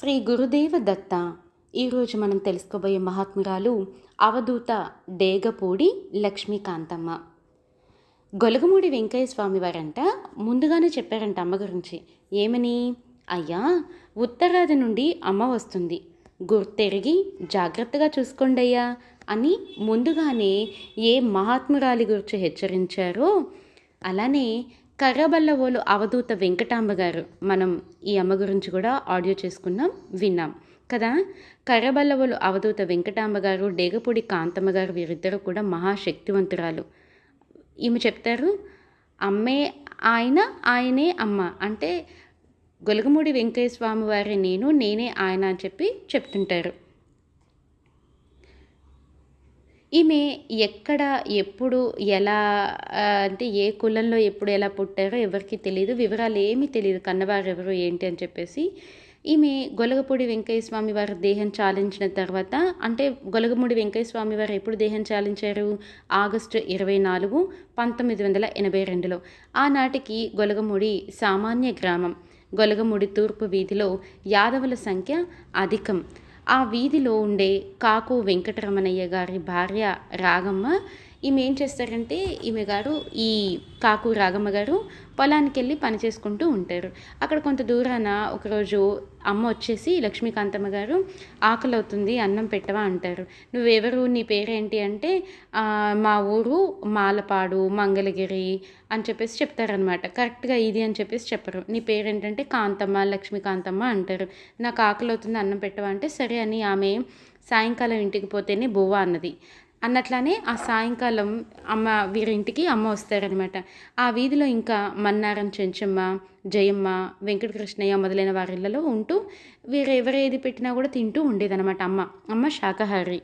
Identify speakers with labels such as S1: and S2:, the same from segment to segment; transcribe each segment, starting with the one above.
S1: శ్రీ గురుదేవ దత్త. ఈరోజు మనం తెలుసుకోబోయే మహాత్మురాలు అవధూత డేగపూడి లక్ష్మీకాంతమ్మ. గొలగమూడి వెంకయ్య స్వామి వారంట ముందుగానే చెప్పారంట అమ్మ గురించి. ఏమని? అయ్యా ఉత్తరాది నుండి అమ్మ వస్తుంది. గుర్తెరిగి జాగ్రత్తగా చూసుకోండి అయ్యా అని ముందుగానే ఏ మహాత్మురాలి గురించి హెచ్చరించారో అలానే కర్రబల్లవోలు అవధూత వెంకటాంబ గారు మనం ఈ అమ్మ గురించి కూడా ఆడియో చేసుకున్నాం విన్నాం. కదా? కర్రబల్లవులు అవధూత వెంకటాంబ గారు డేగపూడి కాంతమ్మ గారు వీరిద్దరూ కూడా మహాశక్తివంతురాలు. ఈమె చెప్తారు అమ్మే ఆయన ఆయనే అమ్మ. అంటే గొలగమూడి వెంకయ్య స్వామి వారి నేను నేనే ఆయన అని చెప్పి చెప్తుంటారు. ఈమె ఎక్కడ ఎప్పుడు ఎలా అంటే ఏ కులంలో ఎప్పుడు ఎలా పుట్టారో ఎవరికి తెలియదు వివరాలు ఏమీ తెలియదు కన్నవారు ఎవరు ఏంటి అని చెప్పేసి ఈమె గొలగపూడి వెంకయ్య స్వామి వారి దేహం చాలించిన తర్వాత అంటే గొలగమూడి వెంకయ్య స్వామి వారు ఎప్పుడు దేహం చాలించారు? ఆగస్టు ఇరవై నాలుగు పంతొమ్మిది వందల ఎనభై రెండులో. ఆనాటికి గొలగమూడి సామాన్య గ్రామం. గొలగమూడి తూర్పు వీధిలో యాదవుల సంఖ్య అధికం. ఆ వీధిలో ఉండే కాకు వెంకటరమణయ్య గారి భార్య రాగమ్మ ఈమె ఏం చేస్తారంటే ఈమె గారు ఈ కాకు రాగమ్మ గారు పొలానికి వెళ్ళి పని చేసుకుంటూ ఉంటారు. అక్కడ కొంత దూరాన ఒకరోజు అమ్మ వచ్చేసి లక్ష్మీకాంతమ్మ గారు ఆకలి అవుతుంది అన్నం పెట్టవా అంటారు. నువ్వెవరు నీ పేరేంటి అంటే మా ఊరు మాలపాడు మంగళగిరి అని చెప్పేసి చెప్తారనమాట కరెక్ట్గా ఇది అని చెప్పేసి చెప్పరు. నీ పేరేంటంటే కాంతమ్మ లక్ష్మీకాంతమ్మ అంటారు. నాకు ఆకలి అవుతుంది అన్నం పెట్టవా అంటే సరే అని ఆమె సాయంకాలం ఇంటికి పోతేనే బువ్వ అన్నది. అన్నట్లానే ఆ సాయంకాలం అమ్మ వీరింటికి అమ్మ వస్తారనమాట ఆ వీధిలో ఇంకా మన్నారం చెంచమ్మ జయమ్మ వెంకటకృష్ణయ్య మొదలైన వారిళ్ళలో ఉంటూ వీరు పెట్టినా కూడా తింటూ ఉండేదనమాట అమ్మ. అమ్మ శాకాహారి.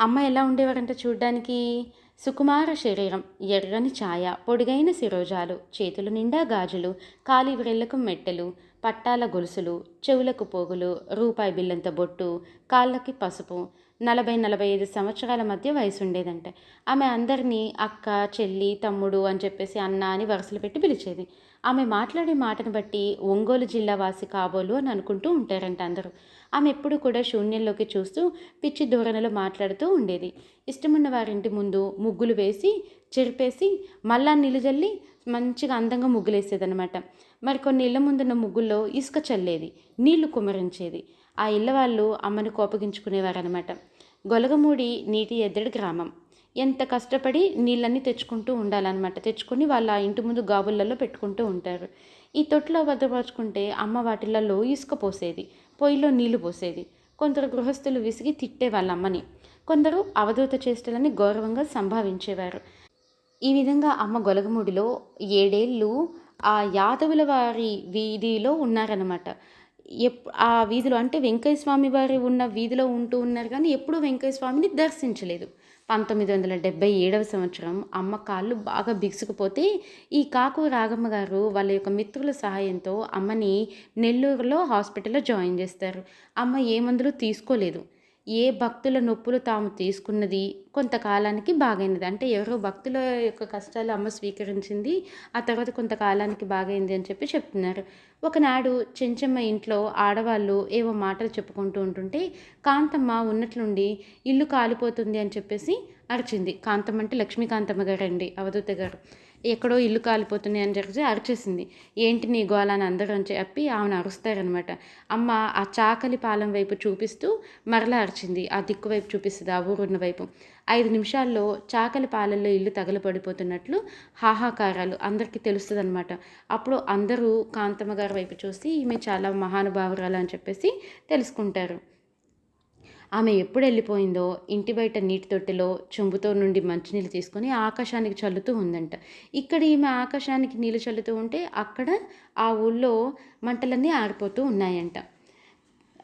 S1: అమ్మ ఎలా ఉండేవారంటే చూడ్డానికి? సుకుమార శరీరం ఎర్రని ఛాయ పొడిగైన శిరోజాలు చేతులు నిండా గాజులు కాలి వ్రెళ్ళకు మెట్టెలు పట్టాల గొలుసులు చెవులకు పోగులు రూపాయి బిల్లంత బొట్టు కాళ్ళకి పసుపు నలభై నలభై ఐదు సంవత్సరాల మధ్య వయసు ఉండేదంట ఆమె అందరినీ అక్క చెల్లి తమ్ముడు అని చెప్పేసి అన్న అని వరుసలు పెట్టి పిలిచేది. ఆమె మాట్లాడే మాటను బట్టి ఒంగోలు జిల్లా వాసి కాబోలు అని అనుకుంటూ ఉంటారంట అందరూ. ఆమె ఎప్పుడు కూడా శూన్యంలోకి చూస్తూ పిచ్చి ధోరణిలో మాట్లాడుతూ ఉండేది. ఇష్టమున్న వారింటి ముందు ముగ్గులు వేసి చెరిపేసి మళ్ళా నిలుజల్లి మంచిగా అందంగా ముగ్గులేసేదనమాట మరి కొన్ని ఇళ్ళ ముందున్న ముగ్గుల్లో ఇసుక చల్లేది నీళ్ళు కుమరించేది ఆ ఇళ్ళ వాళ్ళు అమ్మను కోపగించుకునేవారనమాట గొలగమూడి నీటి ఎద్దడి గ్రామం. ఎంత కష్టపడి నీళ్ళన్నీ తెచ్చుకుంటూ ఉండాలన్నమాట. తెచ్చుకొని వాళ్ళ ఇంటి ముందు గాబులలో పెట్టుకుంటూ ఉంటారు. ఈ తొట్టులో భద్రపరచుకుంటే అమ్మ వాటిలలో ఇసుక పోసేది పొయ్యిలో నీళ్ళు పోసేది. కొందరు గృహస్థులు విసిగి తిట్టే వాళ్ళ అమ్మని. కొందరు అవధూత చేష్టలని గౌరవంగా సంభావించేవారు. ఈ విధంగా అమ్మ గొలగముడిలో ఏడేళ్ళు ఆ యాదవుల వారి వీధిలో ఉన్నారనమాట ఎప్ ఆ వీధిలో అంటే వెంకయ్య స్వామి వారి ఉన్న వీధిలో ఉంటూ ఉన్నారు కానీ ఎప్పుడూ వెంకయ్య స్వామిని దర్శించలేదు. పంతొమ్మిది వందల డెబ్బై ఏడవ సంవత్సరం అమ్మ కాళ్ళు బాగా బిగుసుకుపోతే ఈ కాకు రాగమ్మ గారు వాళ్ళ యొక్క మిత్రుల సహాయంతో అమ్మని నెల్లూరులో హాస్పిటల్లో జాయిన్ చేస్తారు. అమ్మ ఏ మందులు తీసుకోలేదు. ఏ భక్తుల నొప్పులు తాము తీసుకున్నది కొంతకాలానికి బాగైనది. అంటే ఎవరో భక్తుల యొక్క కష్టాలు అమ్మ స్వీకరించింది ఆ తర్వాత కొంతకాలానికి బాగైంది అని చెప్పి చెప్తున్నారు. ఒకనాడు చెంచమ్మ ఇంట్లో ఆడవాళ్ళు ఏవో మాటలు చెప్పుకుంటూ ఉంటుంటే కాంతమ్మ ఉన్నట్లుండి ఇల్లు కాలిపోతుంది అని చెప్పేసి అరిచింది. కాంతమ్మ అంటే లక్ష్మీకాంతమ్మ గారు అండి అవధూత గారు. ఎక్కడో ఇల్లు కాలిపోతున్నాయి అని చెప్పి అరిచేసింది. ఏంటి నీ గోళ అని అందరూ అని చెప్పి ఆమెను అరుస్తారనమాట అమ్మ ఆ చాకలి పాలెం వైపు చూపిస్తూ మరలా అరిచింది. ఆ దిక్కు వైపు చూపిస్తుంది ఆ ఊరున్న వైపు. ఐదు నిమిషాల్లో చాకలి పాలెల్లో ఇల్లు తగలపడిపోతున్నట్లు హాహాకారాలు అందరికీ తెలుస్తుంది అనమాట అప్పుడు అందరూ కాంతమ్మ గారి వైపు చూసి ఈమె చాలా మహానుభావురాలు అని చెప్పేసి తెలుసుకుంటారు. ఆమె ఎప్పుడు వెళ్ళిపోయిందో ఇంటి బయట నీటి తొట్టెలో చెంబుతో నుండి మంచినీళ్ళు తీసుకొని ఆకాశానికి చల్లుతూ ఉందంట. ఇక్కడ ఈమె ఆకాశానికి నీళ్ళు చల్లుతూ ఉంటే అక్కడ ఆ ఊళ్ళో మంటలన్నీ ఆరిపోతూ ఉన్నాయంట.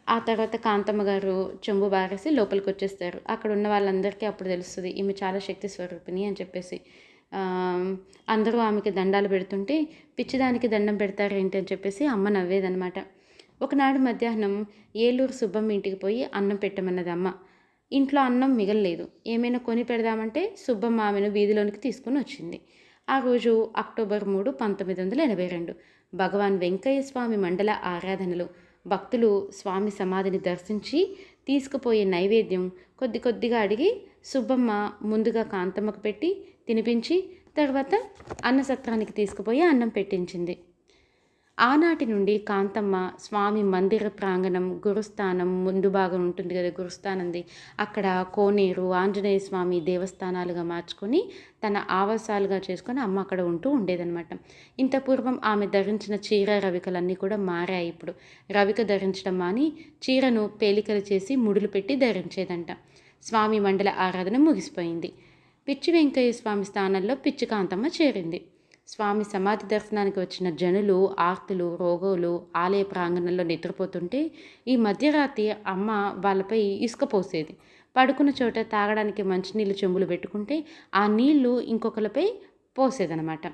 S1: ఆ తర్వాత కాంతమ్మ గారు చెంబు బారేసి లోపలికి వచ్చేస్తారు అక్కడ ఉన్న వాళ్ళందరికీ అప్పుడు తెలుస్తుంది ఈమె చాలా శక్తి స్వరూపిణి అని చెప్పేసి. అందరూ ఆమెకి దండాలు పెడుతుంటే పిచ్చిదానికి దండం పెడతారేంటి అని చెప్పేసి అమ్మ నవ్వేదనమాట ఒకనాడు మధ్యాహ్నం ఏలూరు సుబ్బమ్మ ఇంటికి పోయి అన్నం పెట్టమన్నది అమ్మ. ఇంట్లో అన్నం మిగలలేదు. ఏమైనా కొని పెడదామంటే సుబ్బమ్మ ఆమెను వీధిలోనికి తీసుకుని వచ్చింది. ఆ రోజు అక్టోబర్ మూడు పంతొమ్మిది వందల ఎనభై రెండు. భగవాన్ వెంకయ్య స్వామి మండల ఆరాధనలు భక్తులు స్వామి సమాధిని దర్శించి తీసుకుపోయే నైవేద్యం కొద్ది కొద్దిగా అడిగి సుబ్బమ్మ ముందుగా కాంతమ్మకు పెట్టి తినిపించి తర్వాత అన్నసత్రానికి తీసుకుపోయి అన్నం పెట్టించింది. ఆనాటి నుండి కాంతమ్మ స్వామి మందిర ప్రాంగణం గురుస్థానం ముందు భాగం ఉంటుంది కదా గురుస్థానంది. అక్కడ కోనేరు ఆంజనేయ స్వామి దేవస్థానాలుగా మార్చుకొని తన ఆవాసాలుగా చేసుకొని అమ్మ అక్కడ ఉంటూ ఉండేదనమాట ఇంత పూర్వం ఆమె ధరించిన చీర రవికలన్నీ కూడా మారాయి ఇప్పుడు. రవిక ధరించడం మాని చీరను పేలికలు చేసి ముడులు పెట్టి ధరించేదంట. స్వామి మండల ఆరాధన ముగిసిపోయింది. పిచ్చి వెంకయ్య స్వామి స్థానంలో పిచ్చి కాంతమ్మ చేరింది. స్వామి సమాధి దర్శనానికి వచ్చిన జనులు ఆర్తులు రోగులు ఆలయ ప్రాంగణంలో నిద్రపోతుంటే ఈ మధ్యరాత్రి అమ్మ వాళ్ళపై ఇసుక పోసేది. పడుకున్న చోట తాగడానికి మంచినీళ్ళు చెంబులు పెట్టుకుంటే ఆ నీళ్ళు ఇంకొకరిపై పోసేదనమాట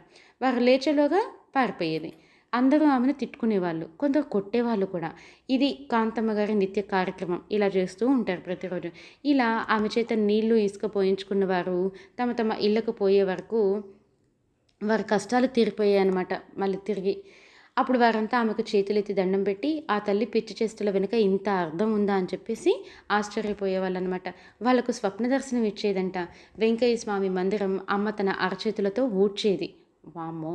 S1: వారు లేచేలోగా పారిపోయేది. అందరూ ఆమెను తిట్టుకునేవాళ్ళు కొందరు కొట్టేవాళ్ళు కూడా. ఇది కాంతమ్మ గారి నిత్య కార్యక్రమం. ఇలా చేస్తూ ఉంటారు ప్రతిరోజు. ఇలా ఆమె చేత నీళ్ళు ఇసుక పోయించుకున్న వారు తమ తమ ఇళ్ళకు పోయే వరకు వారి కష్టాలు తీరిపోయాయి అనమాట మళ్ళీ తిరిగి. అప్పుడు వారంతా ఆమెకు చేతులెత్తి దండం పెట్టి ఆ తల్లి పిచ్చి చేస్తుల వెనుక ఇంత అర్థం ఉందా? అని చెప్పేసి ఆశ్చర్యపోయేవాళ్ళు అనమాట వాళ్ళకు స్వప్న దర్శనం ఇచ్చేదంట. వెంకయ్య స్వామి మందిరం అమ్మ తన అరచేతులతో ఊడ్చేది. వామ్మో!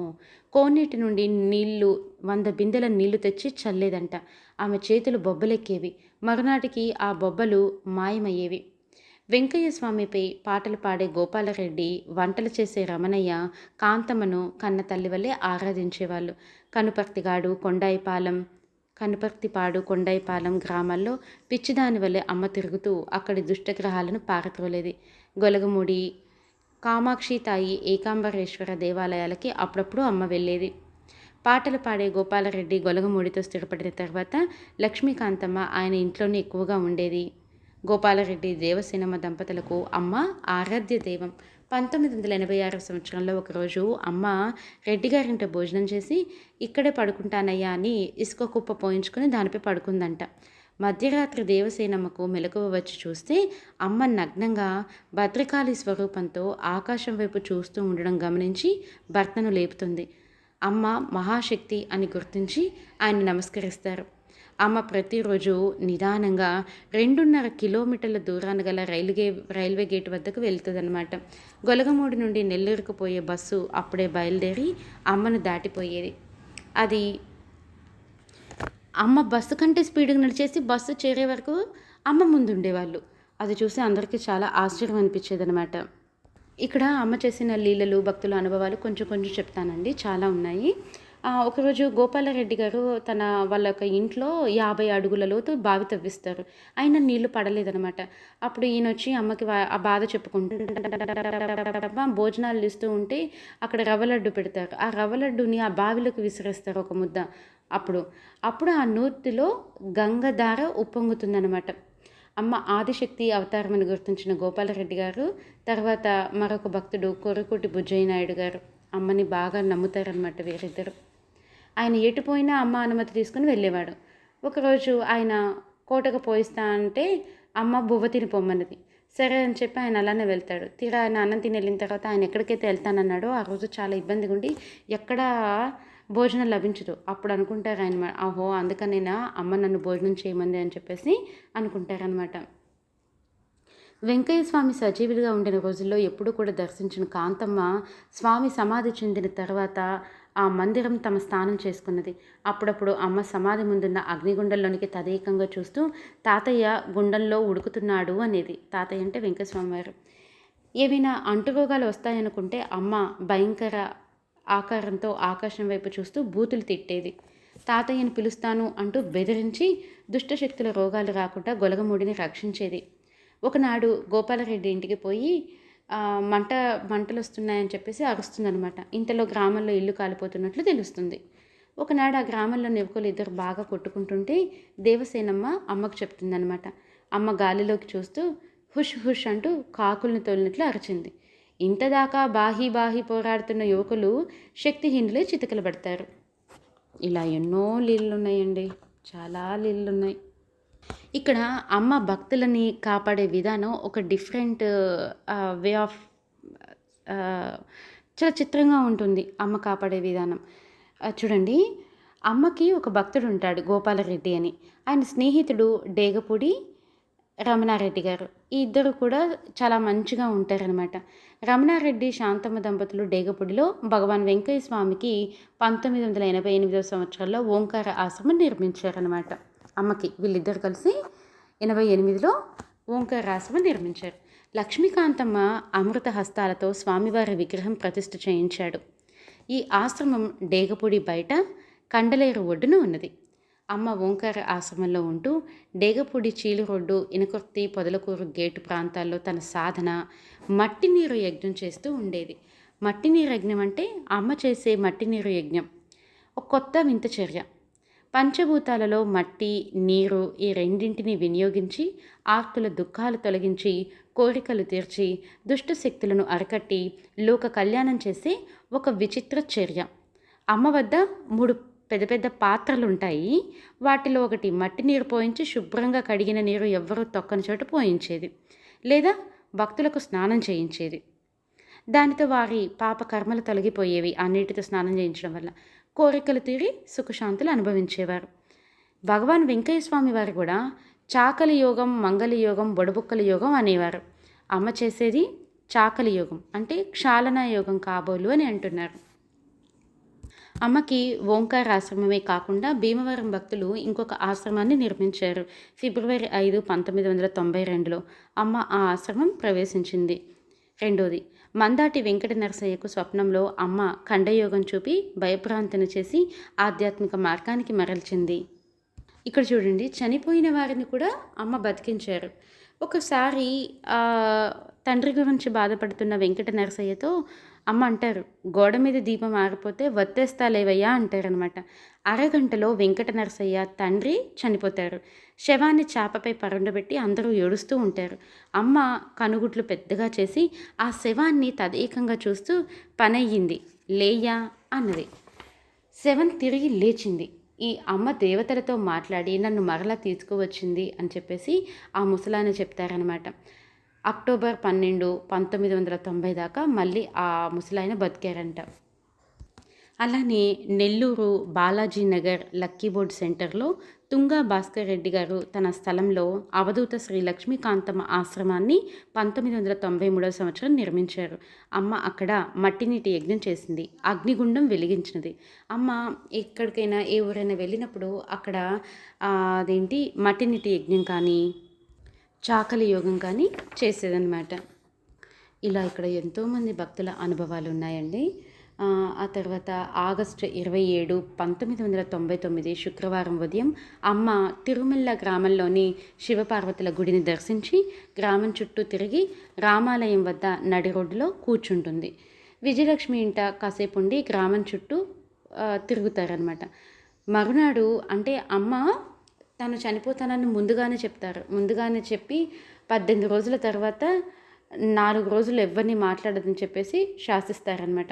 S1: కోనేటి నుండి నీళ్ళు వంద బిందెల నీళ్ళు తెచ్చి చల్లేదంట. ఆమె చేతులు బొబ్బలెక్కేవి. మరునాటికి ఆ బొబ్బలు మాయమయ్యేవి. వెంకయ్య స్వామిపై పాటలు పాడే గోపాలరెడ్డి వంటలు చేసే రమణయ్య కాంతమ్మను కన్న తల్లి వల్లే ఆరాధించేవాళ్ళు. కనుపర్తిగాడు కొండాయిపాలెం కనుపర్తిపాడు కొండాయిపాలెం గ్రామాల్లో పిచ్చిదాని వల్లే అమ్మ తిరుగుతూ అక్కడి దుష్టగ్రహాలను పారత్రోలేది గొలగముడి కామాక్షి తాయి ఏకాంబరేశ్వర దేవాలయాలకి అప్పుడప్పుడు అమ్మ వెళ్ళేది. పాటలు పాడే గోపాలరెడ్డి గొలగమూడితో స్థిరపడిన తర్వాత లక్ష్మీకాంతమ్మ ఆయన ఇంట్లోనే ఎక్కువగా ఉండేది. గోపాలరెడ్డి దేవసేనమ్మ దంపతులకు అమ్మ ఆరాధ్య దైవం. పంతొమ్మిది వందల ఎనభై ఆరవ సంవత్సరంలో ఒకరోజు అమ్మ రెడ్డి గారింట భోజనం చేసి ఇక్కడే పడుకుంటానయ్యా అని ఇసుక కుప్ప పోయించుకుని దానిపై పడుకుందంట. మధ్యరాత్రి దేవసేనమ్మకు మెలకువ వచ్చి చూస్తే అమ్మ నగ్నంగా భద్రకాళి స్వరూపంతో ఆకాశం వైపు చూస్తూ ఉండడం గమనించి భర్తను లేపుతుంది. అమ్మ మహాశక్తి అని గుర్తించి ఆయన నమస్కరిస్తారు. అమ్మ ప్రతిరోజు నిదానంగా రెండున్నర కిలోమీటర్ల దూరాన గల రైల్వే రైల్వే గేట్ వద్దకు వెళ్తుందన్నమాట. గొలగమూడి నుండి నెల్లూరుకు పోయే బస్సు అప్పుడే బయలుదేరి అమ్మను దాటిపోయేది. అది అమ్మ బస్సు కంటే స్పీడ్గా నడిచేసి బస్సు చేరే వరకు అమ్మ ముందు ఉండేవాళ్ళు అది చూసి అందరికీ చాలా ఆశ్చర్యం అనిపించేది అనమాట ఇక్కడ అమ్మ చేసిన లీలలు భక్తుల అనుభవాలు కొంచెం కొంచెం చెప్తానండి. చాలా ఉన్నాయి. ఒకరోజు గోపాలరెడ్డి గారు తన వాళ్ళ యొక్క ఇంట్లో యాభై అడుగుల లోతు బావి తవ్విస్తారు. అయినా నీళ్ళు పడలేదనమాట అప్పుడు ఈయన వచ్చి అమ్మకి ఆ బాధ చెప్పుకుంటూ భోజనాలు ఇస్తూ ఉంటే అక్కడ రవ్వ లడ్డు పెడతారు. ఆ రవ్వ లడ్డుని ఆ బావిలోకి విసిరేస్తారు ఒక ముద్ద అప్పుడు. అప్పుడు ఆ నూర్తిలో గంగధార ఉప్పొంగుతుందనమాట అమ్మ ఆదిశక్తి అవతారమని గుర్తించిన గోపాలరెడ్డి గారు తర్వాత మరొక భక్తుడు కొరకోటి బుజ్జయ్య నాయుడు గారు అమ్మని బాగా నమ్ముతారనమాట వీరిద్దరు. ఆయన ఎటుపోయినా అమ్మ అనుమతి తీసుకుని వెళ్ళేవాడు. ఒకరోజు ఆయన కోటకు పోయిస్తా అంటే అమ్మ బువ్వ తిని పొమ్మన్నది. సరే అని చెప్పి ఆయన అలానే వెళ్తాడు. తీరా ఆయన అన్నం తిని వెళ్ళిన తర్వాత ఆయన ఎక్కడికైతే వెళ్తానన్నాడో ఆ రోజు చాలా ఇబ్బందిగా ఉండి ఎక్కడ భోజనం లభించదు. అప్పుడు అనుకుంటారు ఆయన ఆహో అందుకనేనా అమ్మ నన్ను భోజనం చేయమంది అని చెప్పేసి అనుకుంటారనమాట వెంకయ్య స్వామి సజీవులుగా ఉండిన రోజుల్లో ఎప్పుడూ కూడా దర్శించిన కాంతమ్మ స్వామి సమాధి చెందిన తర్వాత ఆ మందిరం తమ స్థానం చేసుకున్నది. అప్పుడప్పుడు అమ్మ సమాధి ముందున్న అగ్నిగుండంలోనికి తదేకంగా చూస్తూ తాతయ్య గుండంలో ఉడుకుతున్నాడు అనేది. తాతయ్య అంటే వెంకటస్వామి వారు ఏవైనా అంటురోగాలు వస్తాయనుకుంటే అమ్మ భయంకర ఆకారంతో ఆకాశం వైపు చూస్తూ బూతులు తిట్టేది. తాతయ్యను పిలుస్తాను అంటూ బెదిరించి దుష్టశక్తుల రోగాలు రాకుండా గొలగముడిని రక్షించేది. ఒకనాడు గోపాలరెడ్డి ఇంటికి పోయి మంట మంటలు వస్తున్నాయని చెప్పేసి అరుస్తుందనమాట ఇంతలో గ్రామంలో ఇల్లు కాలిపోతున్నట్లు తెలుస్తుంది. ఒకనాడు ఆ గ్రామంలో నివకులు ఇద్దరు బాగా కొట్టుకుంటుంటే దేవసేనమ్మ అమ్మకు చెప్తుందనమాట అమ్మ గాలిలోకి చూస్తూ హుష్ హుష్ అంటూ కాకుల్ని తోలినట్లు అరిచింది. ఇంతదాకా బాహి బాహి పోరాడుతున్న యువకులు శక్తిహీనులే చితకలు పడతారు. ఇలా ఎన్నో లీళ్ళు ఉన్నాయండి చాలా లీళ్ళు ఉన్నాయి ఇక్కడ అమ్మ భక్తులని కాపాడే విధానం ఒక డిఫరెంట్ వే ఆఫ్ చాలా చిత్రంగా ఉంటుంది అమ్మ కాపాడే విధానం. చూడండి అమ్మకి ఒక భక్తుడు ఉంటాడు గోపాలరెడ్డి అని. ఆయన స్నేహితుడు డేగపూడి రమణారెడ్డి గారు. ఈ ఇద్దరు కూడా చాలా మంచిగా ఉంటారనమాట రమణారెడ్డి శాంతమ్మ దంపతులు డేగపూడిలో భగవాన్ వెంకయ్య స్వామికి పంతొమ్మిది వందల ఎనభై ఎనిమిదవ సంవత్సరంలో ఓంకార ఆశ్రమం నిర్మించారనమాట అమ్మకి వీళ్ళిద్దరు కలిసి ఎనభై ఎనిమిదిలో ఓంకార ఆశ్రమం నిర్మించారు. లక్ష్మీకాంతమ్మ అమృత హస్తాలతో స్వామివారి విగ్రహం ప్రతిష్ఠ చేయించాడు. ఈ ఆశ్రమం డేగపూడి బయట కండలేరు ఒడ్డున ఉన్నది. అమ్మ ఓంకార ఆశ్రమంలో ఉంటూ డేగపూడి చీలు రోడ్డు ఇనకొర్తి పొదలకూరు గేటు ప్రాంతాల్లో తన సాధన మట్టి నీరు యజ్ఞం చేస్తూ ఉండేది. మట్టి నీరు యజ్ఞం అంటే అమ్మ చేసే మట్టి నీరు యజ్ఞం. ఒక కొత్త వింత చర్య. పంచభూతాలలో మట్టి నీరు ఈ రెండింటిని వినియోగించి ఆర్తుల దుఃఖాలు తొలగించి కోరికలు తీర్చి దుష్ట శక్తులను అరకట్టి లోక కళ్యాణం చేసే ఒక విచిత్ర చర్య. అమ్మ వద్ద మూడు పెద్ద పెద్ద పాత్రలు ఉంటాయి వాటిలో ఒకటి మట్టి నీరు పోయించి శుభ్రంగా కడిగిన నీరు ఎవ్వరూ తొక్కని చోట పోయించేది లేదా భక్తులకు స్నానం చేయించేది. దానితో వారి పాప కర్మలు తొలగిపోయేవి. ఆ నీటితో స్నానం చేయించడం వల్ల కోరికలు తీరి సుఖశాంతులు అనుభవించేవారు. భగవాన్ వెంకయ్య స్వామి వారు కూడా చాకలి యోగం మంగళ యోగం బొడబుక్కల యోగం అనేవారు. అమ్మ చేసేది చాకలి యోగం అంటే క్షాళన యోగం కాబోలు అని అంటున్నారు. అమ్మకి ఓంకార ఆశ్రమమే కాకుండా భీమవరం భక్తులు ఇంకొక ఆశ్రమాన్ని నిర్మించారు. ఫిబ్రవరి ఐదు పంతొమ్మిది వందల తొంభై రెండులో అమ్మ ఆ ఆశ్రమం ప్రవేశించింది. రెండోది మందాటి వెంకట నరసయ్యకు స్వప్నంలో అమ్మ ఖండయోగం చూపి భయభ్రాంతిని చేసి ఆధ్యాత్మిక మార్గానికి మరల్చింది. ఇక్కడ చూడండి చనిపోయిన వారిని కూడా అమ్మ బతికించారు. ఒకసారి తండ్రి గురించి బాధపడుతున్న వెంకట నరసయ్యతో అమ్మ అంటారు గోడ మీద దీపం ఆరిపోతే వత్తేస్తాలేవయ్యా అంటారనమాట. అరగంటలో వెంకట నరసయ్య తండ్రి చనిపోతారు. శవాన్ని చేపపై పరుండబెట్టి అందరూ ఏడుస్తూ ఉంటారు. అమ్మ కనుగుట్లు పెద్దగా చేసి ఆ శవాన్ని తదేకంగా చూస్తూ పనయ్యింది లేయా అన్నది. శవం తిరిగి లేచింది. ఈ అమ్మ దేవతలతో మాట్లాడి నన్ను మరలా తీసుకువచ్చింది అని చెప్పేసి ఆ ముసలాయన చెప్తారనమాట. అక్టోబర్ పన్నెండు పంతొమ్మిది వందల తొంభై దాకా మళ్ళీ ఆ ముసలాయన బతికారంట. అలానే నెల్లూరు బాలాజీ నగర్ లక్కీ బోర్డ్ సెంటర్లో తుంగా భాస్కర్ రెడ్డి గారు తన స్థలంలో అవధూత శ్రీ లక్ష్మీకాంతమ్మ ఆశ్రమాన్ని పంతొమ్మిది వందల తొంభై మూడవ సంవత్సరం నిర్మించారు. అమ్మ అక్కడ మట్టినీటి యజ్ఞం చేసింది. అగ్నిగుండం వెలిగించినది. అమ్మ ఎక్కడికైనా ఏ ఊరైనా వెళ్ళినప్పుడు అక్కడ అదేంటి మట్టినీటి యజ్ఞం కానీ చాకలి యోగం కానీ చేసేదనమాట ఇలా ఇక్కడ ఎంతోమంది భక్తుల అనుభవాలు ఉన్నాయండి. ఆ తర్వాత ఆగస్టు ఇరవై ఏడు పంతొమ్మిది వందల తొంభై తొమ్మిది శుక్రవారం ఉదయం అమ్మ తిరుమల గ్రామంలోని శివపార్వతుల గుడిని దర్శించి గ్రామం చుట్టూ తిరిగి రామాలయం వద్ద నడి రోడ్డులో కూర్చుంటుంది. విజయలక్ష్మి ఇంట కాసేపు ఉండి గ్రామం చుట్టూ తిరుగుతారనమాట మరునాడు అంటే అమ్మ తను చనిపోతానని ముందుగానే చెప్తారు. ముందుగానే చెప్పి పద్దెనిమిది రోజుల తర్వాత నాలుగు రోజులు ఎవరిని మాట్లాడదని చెప్పేసి శాసిస్తారనమాట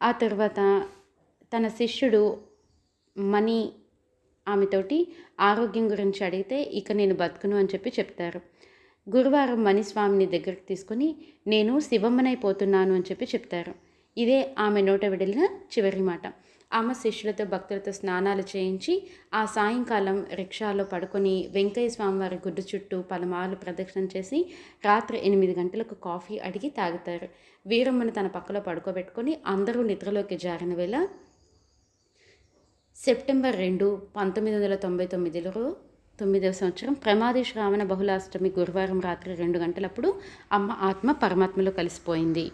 S1: ఆ తర్వాత తన శిష్యుడు మనీ ఆమెతోటి ఆరోగ్యం గురించి అడిగితే ఇక నేను బతుకును అని చెప్పి చెప్తారు. గురువారం మణిస్వామిని దగ్గరికి తీసుకొని నేను శివమ్మనైపోతున్నాను అని చెప్పి చెప్తారు. ఇదే ఆమె నోట విడిలిన చివరి మాట. ఆమె శిష్యులతో భక్తులతో స్నానాలు చేయించి ఆ సాయంకాలం రిక్షాలో పడుకొని వెంకయ్య స్వామివారి గుడ్డు చుట్టూ పలుమార్లు ప్రదక్షిణ చేసి రాత్రి ఎనిమిది గంటలకు కాఫీ అడిగి తాగుతారు. వీరమ్మను తన పక్కలో పడుకోబెట్టుకొని అందరూ నిద్రలోకి జారిన వేళ సెప్టెంబర్ రెండు పంతొమ్మిది వందల తొంభై తొమ్మిదిలో తొమ్మిదవ సంవత్సరం ప్రమాది శ్రావణ బహుళాష్టమి గురువారం రాత్రి రెండు గంటలప్పుడు అమ్మ ఆత్మ పరమాత్మలో కలిసిపోయింది.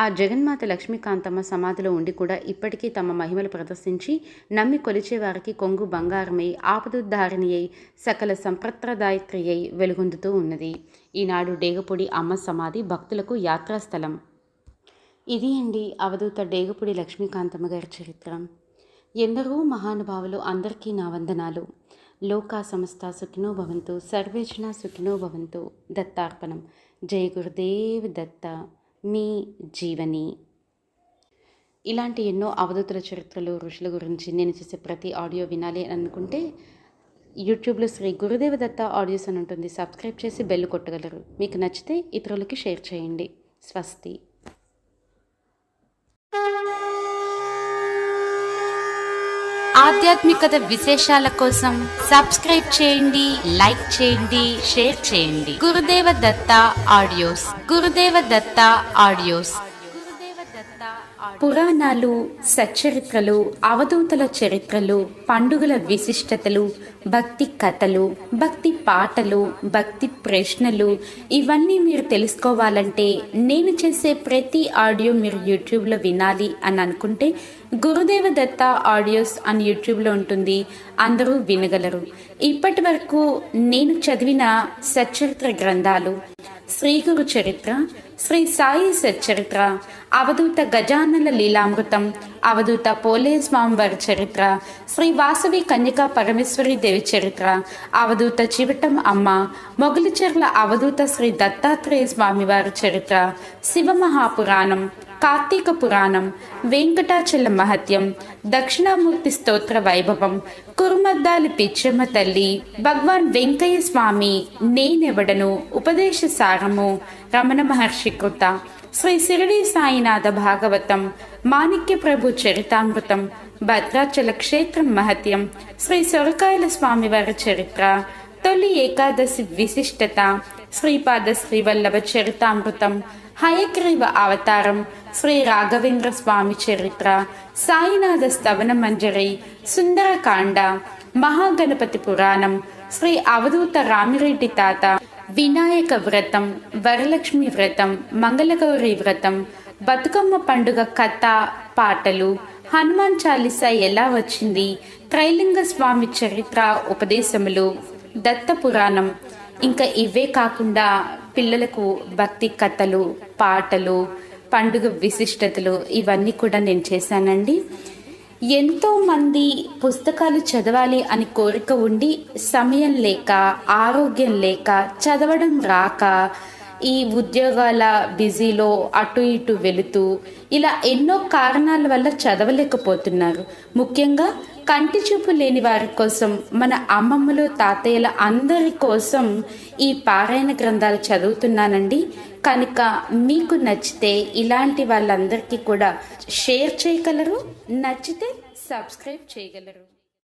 S1: ఆ జగన్మాత లక్ష్మీకాంతమ్మ సమాధిలో ఉండి కూడా ఇప్పటికీ తమ మహిమలు ప్రదర్శించి నమ్మి కొలిచే వారికి కొంగు బంగారమై ఆపదుద్ధారిణి అయి సకల సంప్రదాయత్రి అయి వెలుగొందుతూ ఉన్నది. ఈనాడు డేగపొడి అమ్మ సమాధి భక్తులకు యాత్రాస్థలం. ఇది అండి అవధూత డేగపూడి లక్ష్మీకాంతమ్మ గారి చరిత్ర. ఎందరో మహానుభావులు అందరికీ నా వందనాలు. లోకా సంస్థ సుఖినో భవంతు సర్వేజన సుఖినో భవంతు. దత్తార్పణం. జయ గురుదేవ్ దత్త. మీ జీవని. ఇలాంటి ఎన్నో అవధూతుల చరిత్రలు ఋషుల గురించి నేను చేసే ప్రతి ఆడియో వినాలి అని అనుకుంటే యూట్యూబ్లో శ్రీ గురుదేవ దత్త ఆడియోస్ అని ఉంటుంది. సబ్స్క్రైబ్ చేసి బెల్ కొట్టగలరు. మీకు నచ్చితే ఇతరులకి షేర్ చేయండి. స్వస్తి. ఆధ్యాత్మికత విశేషాల కోసం సబ్స్క్రైబ్ చేయండి లైక్ చేయండి షేర్ చేయండి. గురుదేవ దత్త ఆడియోస్. గురుదేవ దత్త ఆడియోస్. పురాణాలు సచ్చరిత్రలు అవధూతల చరిత్రలు పండుగల విశిష్టతలు భక్తి కథలు భక్తి పాటలు భక్తి ప్రశ్నలు ఇవన్నీ మీరు తెలుసుకోవాలంటే నేను చేసే ప్రతి ఆడియో మీరు యూట్యూబ్లో వినాలి అని అనుకుంటే గురుదేవ దత్త ఆడియోస్ అని యూట్యూబ్లో ఉంటుంది అందరూ వినగలరు. ఇప్పటి వరకు నేను చదివిన సచ్చరిత్ర గ్రంథాలు శ్రీగురు చరిత్ర శ్రీ సాయి సచ్చరిత్ర అవధూత గజానన లీలామృతం అవధూత పోలే స్వామివారి చరిత్ర శ్రీ వాసవి కన్యకా పరమేశ్వరి దేవి చరిత్ర అవధూత చివటం అమ్మ మొగలిచెర్ల అవధూత శ్రీ దత్తాత్రేయ స్వామివారి చరిత్ర శివ మహాపురాణం కార్తీక పురాణం వెంకటాచల మహత్యం దక్షిణామూర్తి స్తోత్ర వైభవం కురుమద్దాలి పిచ్చమ్మ తల్లి భగవాన్ వెంకయ్య స్వామి నేనెవడను ఉపదేశ సారము రమణ మహర్షి కృత శ్రీ శిరడి సాయినాథ భాగవతం మాణిక్య ప్రభు చరితామృతం భద్రాచల క్షేత్రం మహత్యం శ్రీ సొరకాయల స్వామివారి చరిత్ర తొలి ఏకాదశి విశిష్టత శ్రీపాద శ్రీవల్లభ చరితామృతం హయగ్రీవ అవతారం శ్రీ రాఘవేంద్ర స్వామి చరిత్ర సాయినాథ స్తవన మంజరి సుందరకాండ మహాగణపతి పురాణం శ్రీ అవధూత రామిరెడ్డి తాత వినాయక వ్రతం వరలక్ష్మి వ్రతం మంగళగౌరి వ్రతం బతుకమ్మ పండుగ కథ పాటలు హనుమాన్ చాలీస ఎలా వచ్చింది త్రైలింగ స్వామి చరిత్ర ఉపదేశములు దత్త పురాణం ఇంకా ఇవే కాకుండా పిల్లలకు భక్తి కథలు పాటలు పండుగ విశిష్టతలు ఇవన్నీ కూడా నేను చేశానండి. ఎంతో మంది పుస్తకాలు చదవాలి అని కోరిక ఉండి సమయం లేక ఆరోగ్యం లేక చదవడం రాక ఈ ఉద్యోగాల బిజీలో అటు ఇటు వెళుతూ ఇలా ఎన్నో కారణాల వల్ల చదవలేకపోతున్నారు. ముఖ్యంగా కంటి చూపు లేని వారి కోసం మన అమ్మమ్మలు తాతయ్యల అందరి కోసం ఈ పారాయణ గ్రంథాలు చదువుతున్నానండి. కనుక మీకు నచ్చితే ఇలాంటి వాళ్ళందరికీ కూడా షేర్ చేయగలరు నచ్చితే సబ్స్క్రైబ్ చేయగలరు.